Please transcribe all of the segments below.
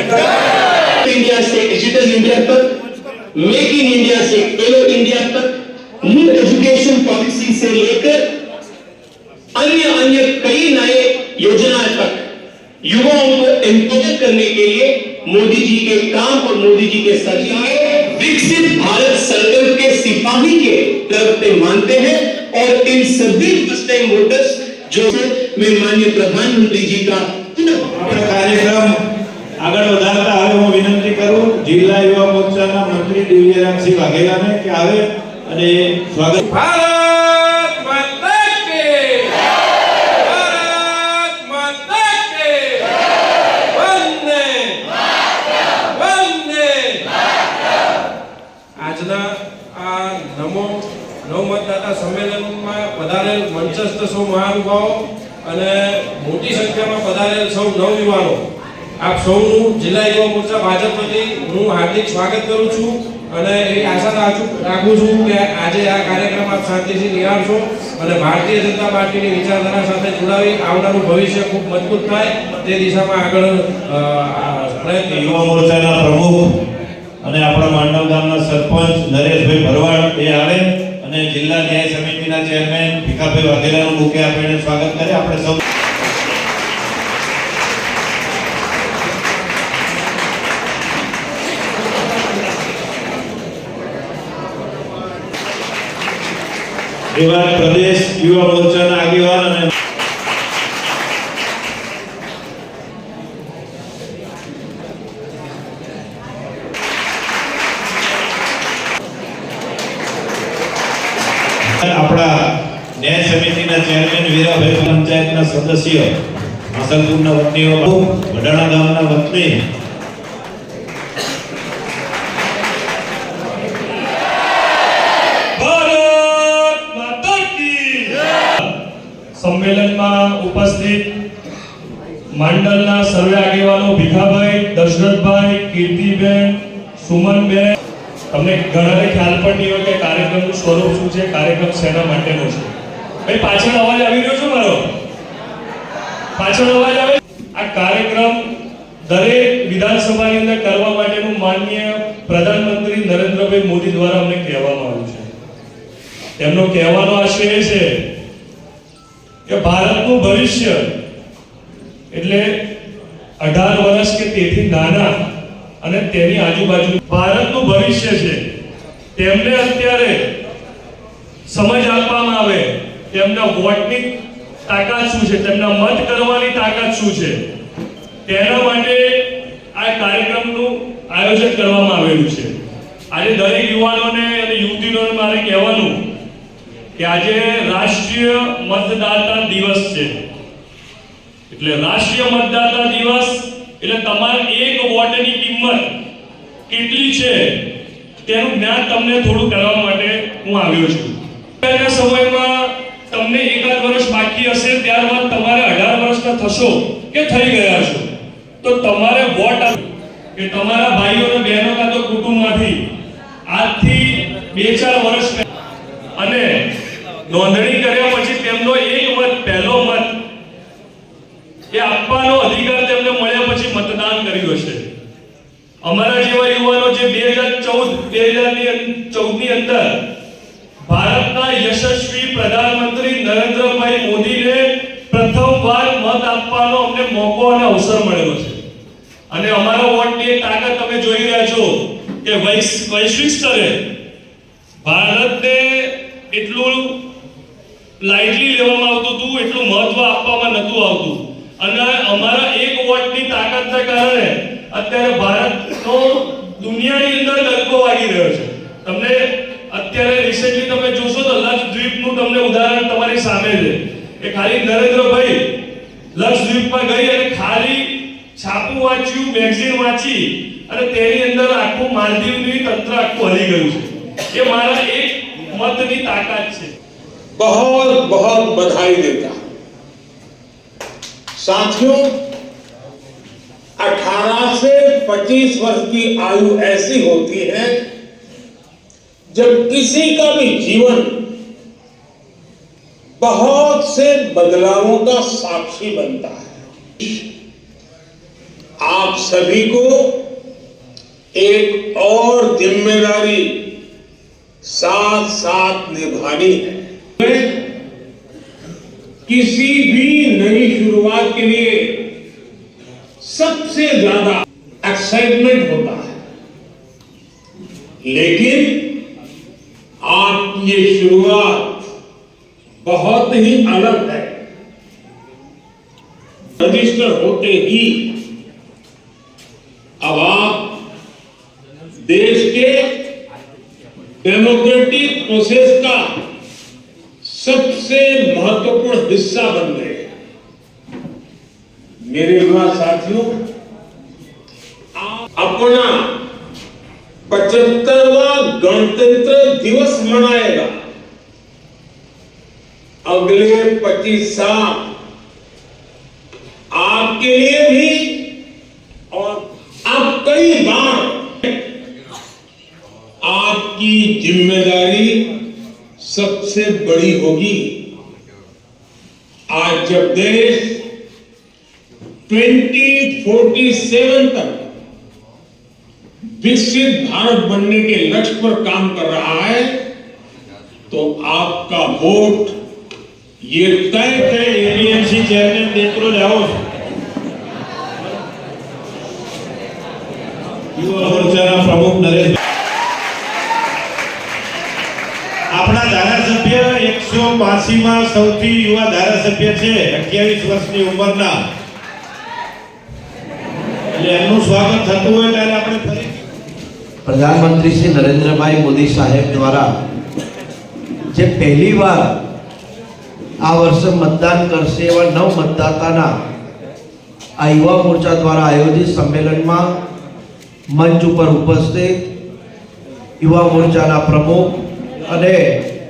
India से digital India तक make in India से एलो इंडिया तक न्यू एजुकेशन पॉलिसी से लेकर अन्य अन्य कई नए योजना तक युवाओं को एम्पावर करने के लिए मोदी जी के काम और मोदी जी के सरकार विकसित भारत सरकार के सिपाही के तरफ़ से मानते हैं और इन सभी फ़र्स्ट मोटर्स जो मैं माननीय प्रधानमंत्री जी का कार्यक्रम મંત્રી દિવ્યરાજસિંહ વાઘેલાને કે આવે અને સ્વાગત આજના આ નમો નવ મતદાતા સંમેલનમાં પધારેલ મંચસ્થ સૌ મહાનુભાવો અને મોટી સંખ્યામાં પધારેલ સૌ નવયુવાનો આપ સૌનું જિલ્લા યુવા ભાજપ વતી હું હાર્દિક સ્વાગત કરું છું. અને એ આશા રાખું છું કે આજે આ કાર્યક્રમ આપ શાંતિથી નિહાળશો અને ભારતીય જનતા પાર્ટીની વિચારધારા સાથે જોડાવી આવનારું ભવિષ્ય ખૂબ મજબૂત થાય તે દિશામાં આગળ પ્રયત્ન યુવા મોરચાના પ્રમુખ અને આપણા માંડવ ગામના સરપંચ નરેશભાઈ ભરવાડ એ આવે અને જિલ્લા ન્યાય સમિતિના ચેરમેન ભીખાભાઈ વાઘેલાનું મુખ્ય આપણે સ્વાગત કરે. આપણે સૌ એવા પ્રદેશ યુવા મોરચાના આગેવાન અને આપણા ન્યાય સમિતિના ચેરમેન વીરાભાઈ પંચાયતના સદસ્ય માસલપુરના વતનીઓ વડાણા ગામના વતની સંમેલનમાં ઉપસ્થિત મંડળના સર્વે આગેવાનો ભીખાભાઈ, દશરથભાઈ, કીર્તિબેન, સુમનબેન. તમને ઘણાને ખ્યાલ પણ નહીં હોય કે કાર્યક્રમનું સ્વરૂપ શું છે, કાર્યક્રમ શેના માટેનો છે. ભાઈ, પાછળ અવાજ આવી રહ્યો છે મારો? પાછળ અવાજ આવે આ કાર્યક્રમ દરેક વિધાનસભાની અંદર કરવા માટેનું માનનીય પ્રધાનમંત્રી નરેન્દ્રભાઈ મોદી દ્વારા અમને કહેવામાં આવ્યું છે. તેમનો કહેવાનો આશય છે કે ભારતનું ભવિષ્ય એટલે અઢાર વર્ષ કે તેથી નાના અને તેની આજુબાજુ ભારતનું ભવિષ્ય છે. તેમને અત્યારે સમજ આપવામાં આવે તેમના વોટની તાકાત શું છે, તેમના મત કરવાની તાકાત શું છે. તેના માટે આ કાર્યક્રમનું આયોજન કરવામાં આવેલું છે. આજે દરેક યુવાનોને અને યુવતીઓને મારે કહેવાનું કે આજે રાષ્ટ્રીય મતદાતા દિવસ છે. એટલે રાષ્ટ્રીય મતદાતા દિવસ, એટલે તમારી એક વોટની કિંમત કેટલી છે, તેનું જ્ઞાન તમને થોડું કરવા માટે હું આવ્યો છું. અત્યારના સમયમાં તમને એકાદ વર્ષ બાકી હશે, ત્યારબાદ તમારે અઢાર વર્ષના થશો કે થઈ ગયા છો. તો તમારે વોટ કે તમારા ભાઈઓ અને બહેનો કાં તો કુટુંબમાંથી આજથી બે ચાર વર્ષ નોંધણી કર્યા પછી તેમનો એક મત, પહેલો મત, એ આપવાનો અધિકાર તેમને મળ્યા પછી મતદાન કર્યું હશે. અમારા જેવા યુવાનો જે બે હજાર ચૌદ, બે હજાર ચૌદની અંદર ભારતના યશસ્વી પ્રધાનમંત્રી નરેન્દ્રભાઈ મોદીને પ્રથમવાર મત આપવાનો અમને મોકો અને અવસર મળેલો છે. અને અમારા વોટની એક તાકાત તમે જોઈ રહ્યા છો કે વૈશ્વિક સ્તરે ભારતને એટલું લાઇટલી લેવામાં આવતું હતું, એટલું મહત્વ આપવામાં નહોતું આવતું. અને અમારા એક વોટની તાકાતના કારણે અત્યારે ભારતનો દુનિયાની અંદર ડંકો વાગી રહ્યો છે. તમને અત્યારે રિસેન્ટલી તમે જોશો તો લક્ષદ્વીપનું તમને ઉદાહરણ તમારી સામે છે. કે ખાલી નરેન્દ્રભાઈ લક્ષદ્વીપમાં ગઈ અને ખાલી છાપું વાંચ્યું મેગઝીન વાંચી અને તેની અંદર આખું માલદીવની તંત્ર આખું હલી ગયું છે. એ મારા એક મતની તાકાત છે. बहुत बहुत बधाई देता हूँ। साथियों 18 से 25 वर्ष की आयु ऐसी होती है, जब किसी का भी जीवन बहुत से बदलावों का साक्षी बनता है। आप सभी को एक और ज़िम्मेदारी साथ साथ निभानी है। किसी भी नई शुरुआत के लिए सबसे ज़्यादा एक्साइटमेंट होता है। लेकिन आपकी ये शुरुआत बहुत ही अलग है। रजिस्टर होते ही अब आप देश के डेमोक्रेटिक प्रोसेस का हिस्सा बन गए। मेरे युवा साथियों अपना पचहत्तरवा गणतंत्र दिवस मनाएगा। अगले 25 साल आपके लिए भी और आप कई बार आपकी ज़िम्मेदारी सबसे बड़ी होगी। आज जब देश 2047 तक विकसित भारत बनने के लक्ष्य पर काम कर रहा है तो आपका वोट ये तय है एपीएमसी चेयरमैन देख लो जाओ એકસો માં સૌથી યુવા ધારાસભ્ય છે, અઠ્યાવીસ વર્ષની ઉંમરના. એટલે એમનું સ્વાગત થતું હોય ત્યારે આપણે ફરી પ્રધાનમંત્રી શ્રી નરેન્દ્રભાઈ મોદી સાહેબ દ્વારા જે પહેલી વાર આ વર્ષે મતદાન કરશે એવા નવ મતદાતાના આ યુવા મોરચા દ્વારા આયોજિત સંમેલનમાં મંચ ઉપર ઉપસ્થિત યુવા મોરચાના પ્રમુખ અને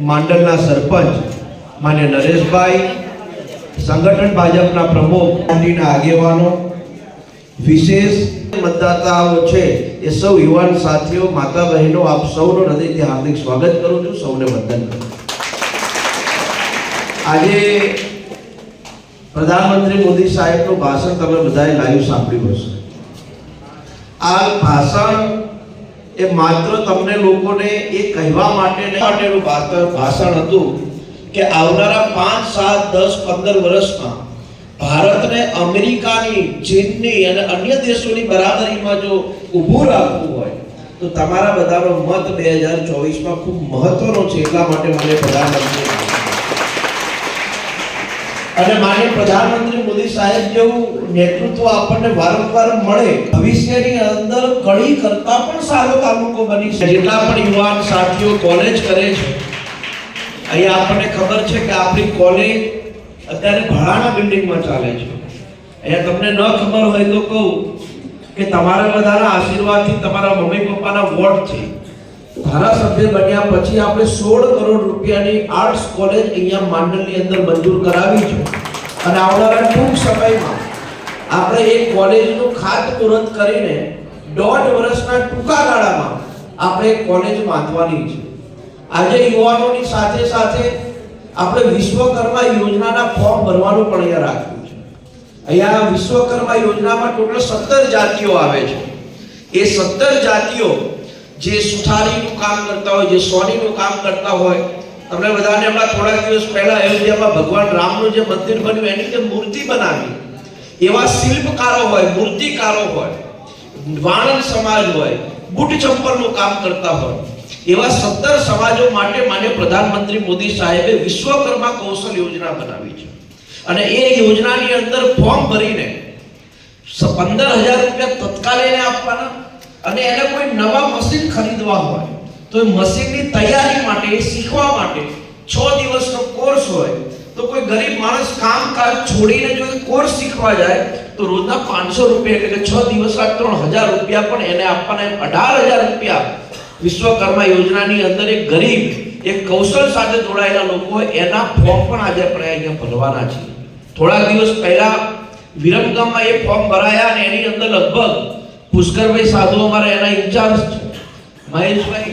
માંડલના સરપંચ માન્ય નરેશભાઈ, સંગઠન ભાજપના પ્રમુખ પાર્ટીના આગેવાનો, વિશેષ મતદાતાઓ છે એ સૌ યુવાન સાથીઓ, માતા બહેનો, આપ સૌનો હૃદયથી હાર્દિક સ્વાગત કરું છું, સૌને વંદન આજે પ્રધાનમંત્રી મોદી સાહેબનું ભાષણ તમે બધાએ લાઈવ સાંભળ્યું હશે. આ ભાષણ એ માત્ર તમને લોકોને એ કહેવા માટે માટેનું ભાષણ હતું કે આવનારા પાંચ, સાત, દસ, પંદર વર્ષમાં ભારતને અમેરિકાની ચીનની અને અન્ય દેશોની બરાબરીમાં જો ઊભું રાખવું હોય, તો તમારા બધાનો મત બે હજાર ચોવીસમાં ખૂબ મહત્વનો છે. એટલા માટે મને પ્રધાનમંત્રી અને માન્ય પ્રધાનમંત્રી મોદી સાહેબ જેવું નેતૃત્વ આપણને વારંવાર મળે, ભવિષ્યની અંદર કડી કરતા પણ સારો તાલુકો બની છે જેટલા પણ યુવાન સાથીઓ કોલેજ કરે છે અહીંયા આપણને ખબર છે કે આપણી કોલેજ અત્યારે ભાડાના બિલ્ડિંગમાં ચાલે છે. અહીંયા તમને ન ખબર હોય તો કહું કે તમારા બધાના આશીર્વાદથી તમારા મમ્મી પપ્પાના વોટ છે. ધારાસભ્ય બન્યા પછી આપણે સોળ કરોડ રૂપિયાની આર્ટ્સ કોલેજ અહીંયા માંડલની અંદર મંજૂર કરાવી છે. અને આવનારા ટૂંક સમયમાં આપણે એ કોલેજનું ખાતમુહૂર્ત કરીને દોઢ વર્ષના ટૂંકા ગાળામાં આપણે કોલેજ બાંધવાની છે. આજે યુવાનોની સાથે સાથે આપણે વિશ્વકર્મા યોજનાના ફોર્મ ભરવાનું પણ અહીંયા રાખ્યું છે. અહીંયા વિશ્વકર્મા યોજનામાં ટોટલ સત્તર જાતિઓ આવે છે. એ સત્તર જાતિઓ જે સુથારીનું કામ કરતા હોય, જે સોનીનું કામ કરતા હોય, તમને બધાને હમણાં થોડા દિવસ પહેલા અયોધ્યામાં ભગવાન રામનું જે મંદિર બન્યું, એની જે મૂર્તિ બનાવી, એવા શિલ્પકારો હોય, મૂર્તિકારો હોય, વાણંદ સમાજ હોય બુટ ચંપલનું કામ કરતા હોય એવા સત્તર સમાજો માટે માન્ય પ્રધાનમંત્રી મોદી સાહેબે વિશ્વકર્મા કૌશલ યોજના બનાવી છે. અને એ યોજનાની અંદર ફોર્મ ભરીને પંદર હજાર રૂપિયા તત્કાલ એને આપવાના અને એને કોઈ નવા મશીન ખરીદવા હોય તો એ મશીનની તૈયારી માટે શીખવા માટે છ દિવસનો કોર્સ હોય તો કોઈ ગરીબ માણસ કામકાજ છોડીને જો કોર્સ શીખવા જાય તો રોજના પાંચસો રૂપિયા એટલે છ દિવસના ત્રણ હજાર રૂપિયા પણ એને આપવાના અઢાર હજાર રૂપિયા વિશ્વકર્મા યોજનાની અંદર એક ગરીબ, એક કૌશલ સાથે જોડાયેલા લોકો એના ફોર્મ પણ આજે આપણે અહીંયા ભરવાના છે થોડા દિવસ પહેલા વિરમગામમાં એ ફોર્મ ભરાયા અને એની અંદર લગભગ પુષ્કરભાઈ સાધુ અમારા એના ઇન્ચાર્જ છે. મહેશભાઈ.